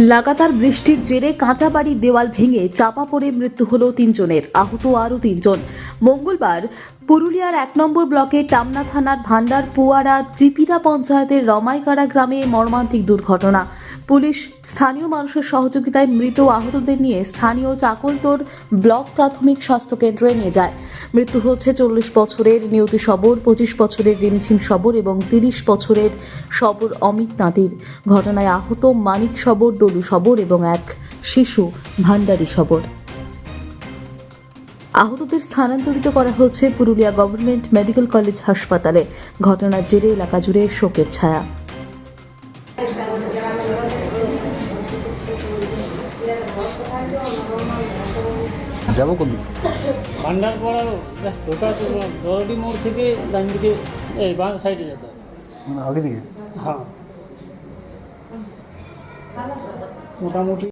লাগাতার বৃষ্টির জেরে কাঁচা বাড়ির দেওয়াল ভেঙে চাপা পড়ে মৃত্যু হল তিনজনের। আহত আরও তিনজন। মঙ্গলবার পুরুলিয়ার এক নম্বর ব্লকে টামনা থানার ভান্ডার, পুয়ারা চিপিরা পঞ্চায়েতের রমাইকাড়া গ্রামে মর্মান্তিক দুর্ঘটনা। পুলিশ স্থানীয় মানুষের সহযোগিতায় মৃত আহতদের নিয়ে স্থানীয় চাকলতোর ব্লক প্রাথমিক স্বাস্থ্য কেন্দ্রে নিয়ে যায়। মৃত্যু হচ্ছে চল্লিশ বছরের নিয়তি সবর, পঁচিশ বছরের রিমঝিম সবর এবং তিরিশ বছরের সবর অমিত নাদির ঘটনায় আহত মানিক সবর, দলু সবর এবং এক শিশু ভান্ডারী সবর। আহতদের স্থানান্তরিত করা হচ্ছে পুরুলিয়া গভর্নমেন্ট মেডিকেল কলেজ হাসপাতালে। ঘটনার জেরে এলাকা জুড়ে শোকের ছায়া। যাব কবি ভান্ডার পড়া টোটা দরডি মোড় থেকে ডান দিকে এই বাঁ সাইডে যেতে হবে। মানে আগে দিকে? হ্যাঁ। মোটামুটি